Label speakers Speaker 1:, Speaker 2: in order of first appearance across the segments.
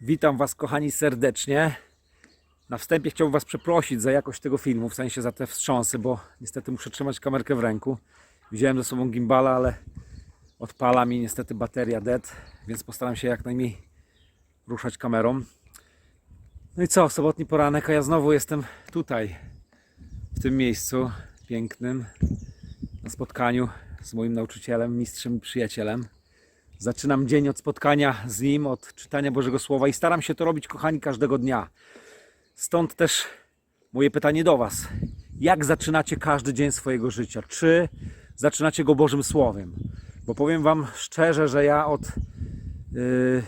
Speaker 1: Witam Was, kochani, serdecznie. Na wstępie chciałbym Was przeprosić za jakość tego filmu, w sensie za te wstrząsy, bo niestety muszę trzymać kamerkę w ręku. Wziąłem ze sobą gimbala, ale odpala mi niestety bateria dead, więc postaram się jak najmniej ruszać kamerą. No i co, sobotni poranek, a ja znowu jestem tutaj, w tym miejscu pięknym, na spotkaniu z moim nauczycielem, mistrzem i przyjacielem. Zaczynam dzień od spotkania z nim, od czytania Bożego Słowa i staram się to robić, kochani, każdego dnia. Stąd też moje pytanie do Was. Jak zaczynacie każdy dzień swojego życia? Czy zaczynacie go Bożym Słowem? Bo powiem Wam szczerze, że ja od yy,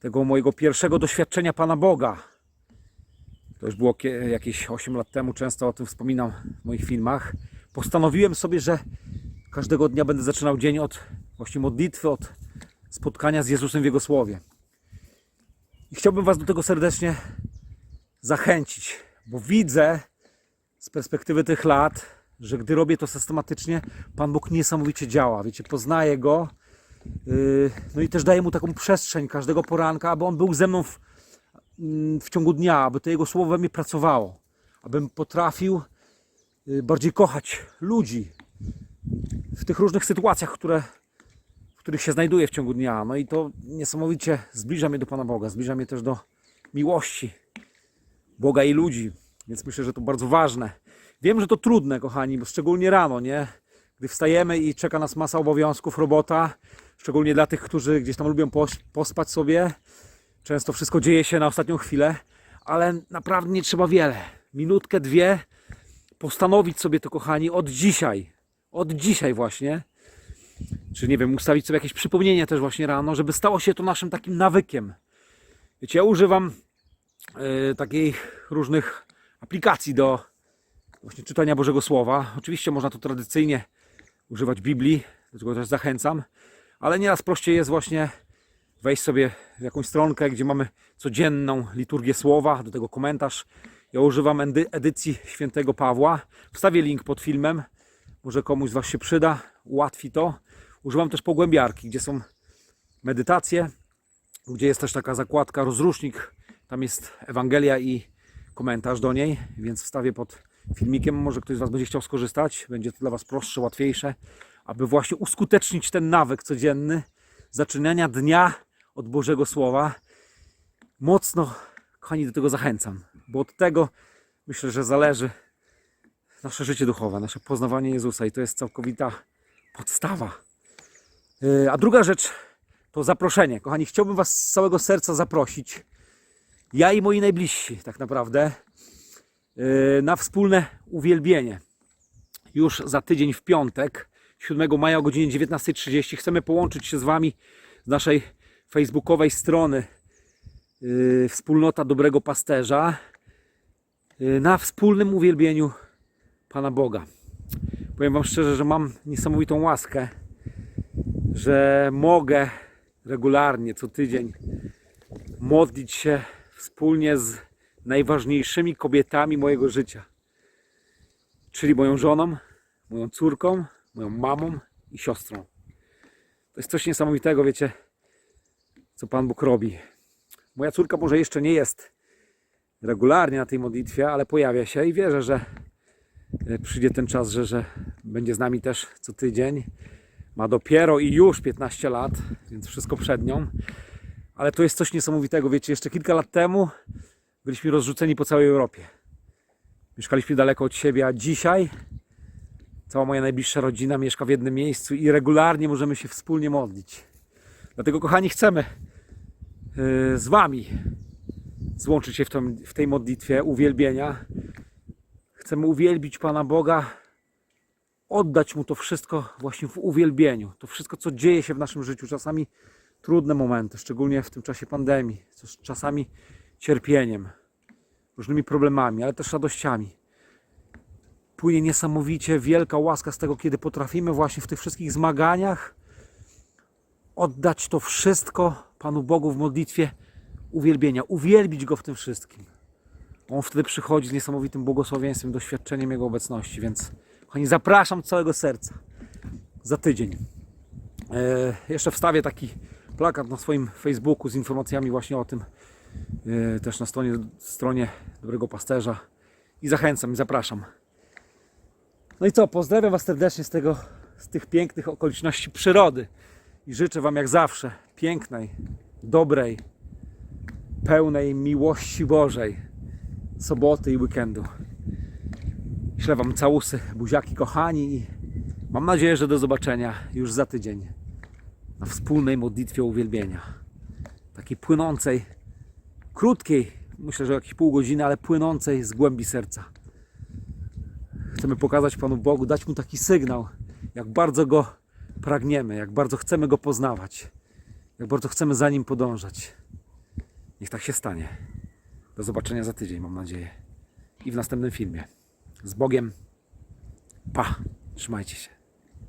Speaker 1: tego mojego pierwszego doświadczenia Pana Boga, to już było kie- jakieś 8 lat temu, często o tym wspominam w moich filmach, postanowiłem sobie, że każdego dnia będę zaczynał dzień od właśnie modlitwy, od spotkania z Jezusem w Jego Słowie. I chciałbym Was do tego serdecznie zachęcić, bo widzę z perspektywy tych lat, że gdy robię to systematycznie, Pan Bóg niesamowicie działa. Wiecie, poznaję Go, yy, no i też daję Mu taką przestrzeń każdego poranka, aby On był ze mną w, mm, w ciągu dnia, aby to Jego Słowo we mnie pracowało, abym potrafił yy, bardziej kochać ludzi, w tych różnych sytuacjach, które, w których się znajduję w ciągu dnia. No i to niesamowicie zbliża mnie do Pana Boga, zbliża mnie też do miłości Boga i ludzi, więc myślę, że to bardzo ważne. Wiem, że to trudne, kochani, bo szczególnie rano, nie? Gdy wstajemy i czeka nas masa obowiązków, robota, szczególnie dla tych, którzy gdzieś tam lubią pos- pospać sobie. Często wszystko dzieje się na ostatnią chwilę, ale naprawdę nie trzeba wiele. Minutkę, dwie, postanowić sobie to, kochani, od dzisiaj, od dzisiaj właśnie, czy nie wiem, ustawić sobie jakieś przypomnienie też właśnie rano, żeby stało się to naszym takim nawykiem. Wiecie, ja używam e, takich różnych aplikacji do właśnie czytania Bożego Słowa. Oczywiście można to tradycyjnie używać Biblii, do czego też zachęcam, ale nieraz prościej jest właśnie wejść sobie w jakąś stronkę, gdzie mamy codzienną liturgię słowa, do tego komentarz. Ja używam edy- edycji świętego Pawła. Wstawię link pod filmem. Może komuś z Was się przyda, ułatwi to. Używam też pogłębiarki, gdzie są medytacje, gdzie jest też taka zakładka rozrusznik. Tam jest Ewangelia i komentarz do niej, więc wstawię pod filmikiem. Może ktoś z Was będzie chciał skorzystać. Będzie to dla Was prostsze, łatwiejsze, aby właśnie uskutecznić ten nawyk codzienny zaczynania dnia od Bożego Słowa. Mocno, kochani, do tego zachęcam, bo od tego myślę, że zależy nasze życie duchowe, nasze poznawanie Jezusa i to jest całkowita podstawa. Yy, A druga rzecz to zaproszenie. Kochani, chciałbym Was z całego serca zaprosić, ja i moi najbliżsi tak naprawdę, yy, na wspólne uwielbienie. Już za tydzień w piątek, 7 maja o godzinie 19.30 chcemy połączyć się z Wami z naszej facebookowej strony yy, Wspólnota Dobrego Pasterza na wspólnym uwielbieniu Pana Boga. Powiem Wam szczerze, że mam niesamowitą łaskę, że mogę regularnie, co tydzień modlić się wspólnie z najważniejszymi kobietami mojego życia. Czyli moją żoną, moją córką, moją mamą i siostrą. To jest coś niesamowitego, wiecie, co Pan Bóg robi. Moja córka może jeszcze nie jest regularnie na tej modlitwie, ale pojawia się i wierzę, że przyjdzie ten czas, że, że będzie z nami też co tydzień. Ma dopiero i już 15 lat, więc wszystko przed nią. Ale to jest coś niesamowitego. Wiecie, jeszcze kilka lat temu byliśmy rozrzuceni po całej Europie. Mieszkaliśmy daleko od siebie, a dzisiaj cała moja najbliższa rodzina mieszka w jednym miejscu i regularnie możemy się wspólnie modlić. Dlatego, kochani, chcemy yy, z Wami złączyć się w, w tej modlitwie uwielbienia. Chcemy uwielbić Pana Boga, oddać Mu to wszystko właśnie w uwielbieniu. To wszystko, co dzieje się w naszym życiu. Czasami trudne momenty, szczególnie w tym czasie pandemii, czasami cierpieniem, różnymi problemami, ale też radościami. Płynie niesamowicie wielka łaska z tego, kiedy potrafimy właśnie w tych wszystkich zmaganiach oddać to wszystko Panu Bogu w modlitwie uwielbienia, uwielbić Go w tym wszystkim. On wtedy przychodzi z niesamowitym błogosławieństwem, doświadczeniem Jego obecności, więc kochani, zapraszam całego serca za tydzień. E, jeszcze wstawię taki plakat na swoim Facebooku z informacjami właśnie o tym. Yy, też na stronie, stronie Dobrego Pasterza. I zachęcam i zapraszam. No i co, pozdrawiam Was serdecznie z, tego, z tych pięknych okoliczności przyrody. I życzę Wam jak zawsze pięknej, dobrej, pełnej miłości Bożej soboty i weekendu. Ślę Wam całusy, buziaki kochani i mam nadzieję, że do zobaczenia już za tydzień na wspólnej modlitwie uwielbienia. Takiej płynącej, krótkiej, myślę, że jakieś pół godziny, ale płynącej z głębi serca. Chcemy pokazać Panu Bogu, dać Mu taki sygnał, jak bardzo Go pragniemy, jak bardzo chcemy Go poznawać, jak bardzo chcemy za Nim podążać. Niech tak się stanie. Do zobaczenia za tydzień, mam nadzieję. I w następnym filmie. Z Bogiem. Pa. Trzymajcie się.